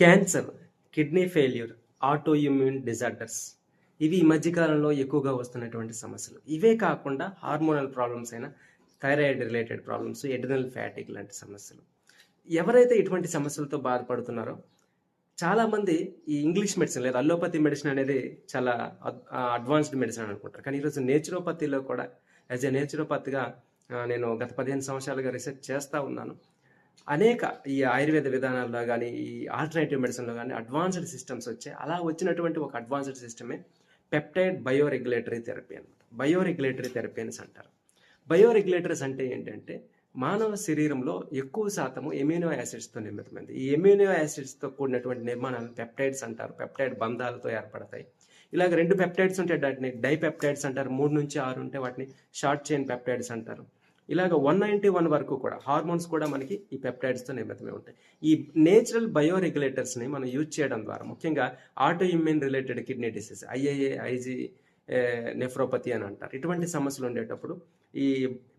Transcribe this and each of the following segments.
Cancer kidney failure auto immune disorders ఇవి ఈ మధ్యకాలంలో ఎక్కువగా వస్తున్నటువంటి సమస్యలు. ఇవే కాకుండా హార్మోనల్ ప్రాబ్లమ్స్ అయినా thyroid related problems adrenal fatigue లాంటి సమస్యలు. ఎవరైతే ఇటువంటి సమస్యలతో బాధపడుతున్నారో చాలామంది ఈ ఇంగ్లీష్ మెడిసిన్ లేదా అల్లోపతి మెడిసిన్ అనేది చాలా అడ్వాన్స్డ్ మెడిసిన్ అనుకుంటారు. కానీ ఈరోజు నేచురోపతిలో కూడా యాజ్ ఏ నేచురోపతిగా నేను గత పదిహేను సంవత్సరాలుగా రీసెర్చ్ చేస్తూ ఉన్నాను. అనేక ఈ ఆయుర్వేద విధానాల్లో కానీ ఈ ఆల్టర్నేటివ్ మెడిసిన్లో కానీ అడ్వాన్స్డ్ సిస్టమ్స్ వచ్చాయి. అలా వచ్చినటువంటి ఒక అడ్వాన్స్డ్ సిస్టమే పెప్టైడ్ బయోరెగ్యులేటరీ థెరపీ అనమాట బయోరెగ్యులేటరీ థెరపీ అని అంటారు బయోరెగ్యులేటరీస్ అంటే ఏంటంటే మానవ శరీరంలో ఎక్కువ శాతము ఎమ్యూనో యాసిడ్స్తో నిర్మితమైంది. ఈ ఎమ్యూనో యాసిడ్స్తో కూడినటువంటి నిర్మాణాలు పెప్టైడ్స్ అంటారు. పెప్టైడ్ బంధాలతో ఏర్పడతాయి. ఇలాగ రెండు పెప్టైడ్స్ ఉంటే వాటిని డైపెప్టైడ్స్ అంటారు. మూడు నుంచి ఆరు ఉంటే వాటిని షార్ట్ చైన్ పెప్టైడ్స్ అంటారు. ఇలాగ వన్ నైంటీ వన్ వరకు కూడా హార్మోన్స్ కూడా మనకి ఈ పెప్టైడ్స్తో నిర్మితమే ఉంటాయి. ఈ నేచురల్ బయోరెగ్యులేటర్స్ని మనం యూజ్ చేయడం ద్వారా ముఖ్యంగా auto immune related kidney disease IAA IG nephropathy అని అంటారు. ఇటువంటి సమస్యలు ఉండేటప్పుడు ఈ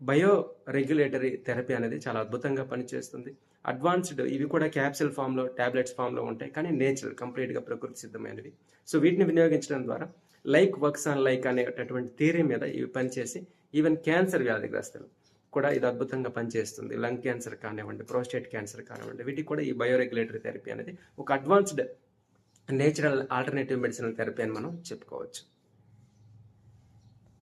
బయో రెగ్యులేటరీ థెరపీ అనేది చాలా అద్భుతంగా పనిచేస్తుంది. అడ్వాన్స్డ్ ఇవి కూడా క్యాప్సిల్ ఫామ్లో టాబ్లెట్స్ ఫామ్లో ఉంటాయి. కానీ నేచురల్ కంప్లీట్గా ప్రకృతి సిద్ధమైనవి. సో వీటిని వినియోగించడం ద్వారా లైక్ వర్క్స్ ఆన్ లైక్ అనేటటువంటి థియరీ మీద ఇవి పనిచేసి ఈవెన్ క్యాన్సర్ వ్యాధిగ్రస్తులు కూడా ఇది అద్భుతంగా పనిచేస్తుంది. లంగ్ క్యాన్సర్ కానివ్వండి ప్రోస్టేట్ క్యాన్సర్ కానివ్వండి వీటికి కూడా ఈ బయోరెగ్యులేటరీ థెరపీ అనేది ఒక advanced natural alternative medicinal therapy అని మనం చెప్పుకోవచ్చు.